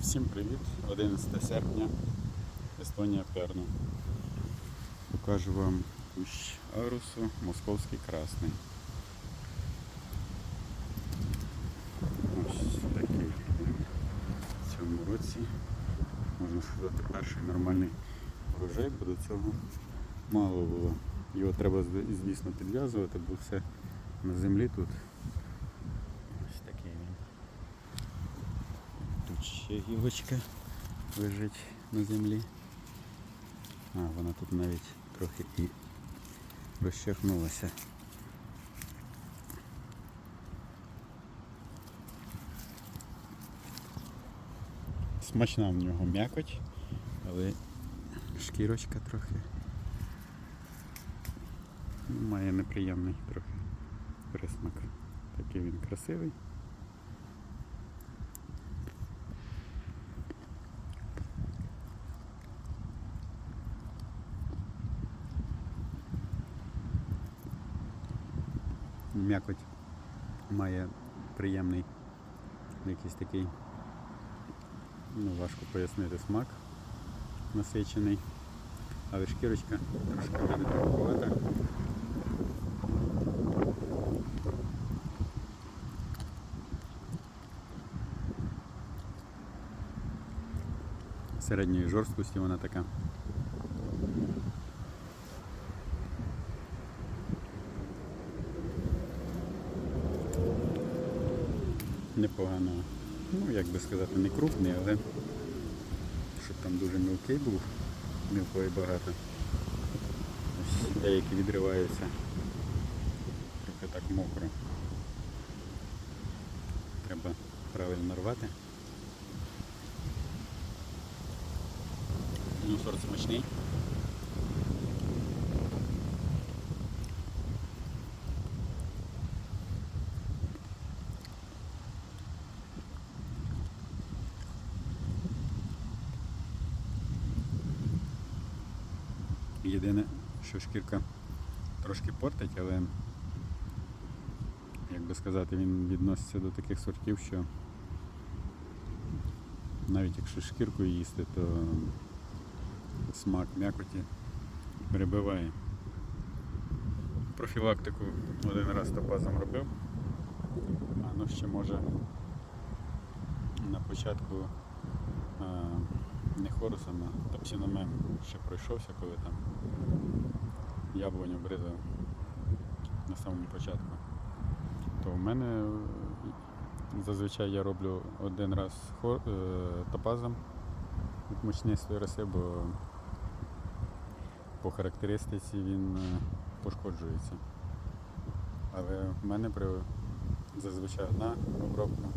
Всім привіт! 11 серпня, Естонія Перну. Покажу вам кущ Арусу, московський красний. Ось такий в цьому році. Можна сказати, перший нормальний врожай, бо до цього мало було. Його треба звісно підв'язувати, бо все на землі тут. Ось такий він. Тут ще гілочка лежить на землі. А, вона тут навіть трохи і розчахнулася. Смачна в нього м'якоть, але шкірочка трохи ну, має неприємний трохи присмак. Такий він красивий. М'якоть має приємний якийсь такий, ну важко пояснити смак насичений, але шкірочка трошки мене тонкувата. Середньої жорсткості вона така. Непогано, ну як би сказати, не крупний, але щоб там дуже мілкий був, мілкої багато. Ось деякі відриваються. Трохи так мокро. Треба правильно рвати. Ну, сорт смачний. Єдине, що шкірка трошки портить, але як би сказати, він відноситься до таких сортів, що навіть якщо шкіркою їсти, то смак м'якоті перебиває. Профілактику один раз топазом робив, а ну ще може на початку не хорусом, а топсіномем ще пройшовся, коли там яблуню бризав на самому початку. То в мене е, зазвичай я роблю один раз хор, е, топазом від мучнистої роси, бо по характеристиці він е, пошкоджується. Але в мене при зазвичай одна обробка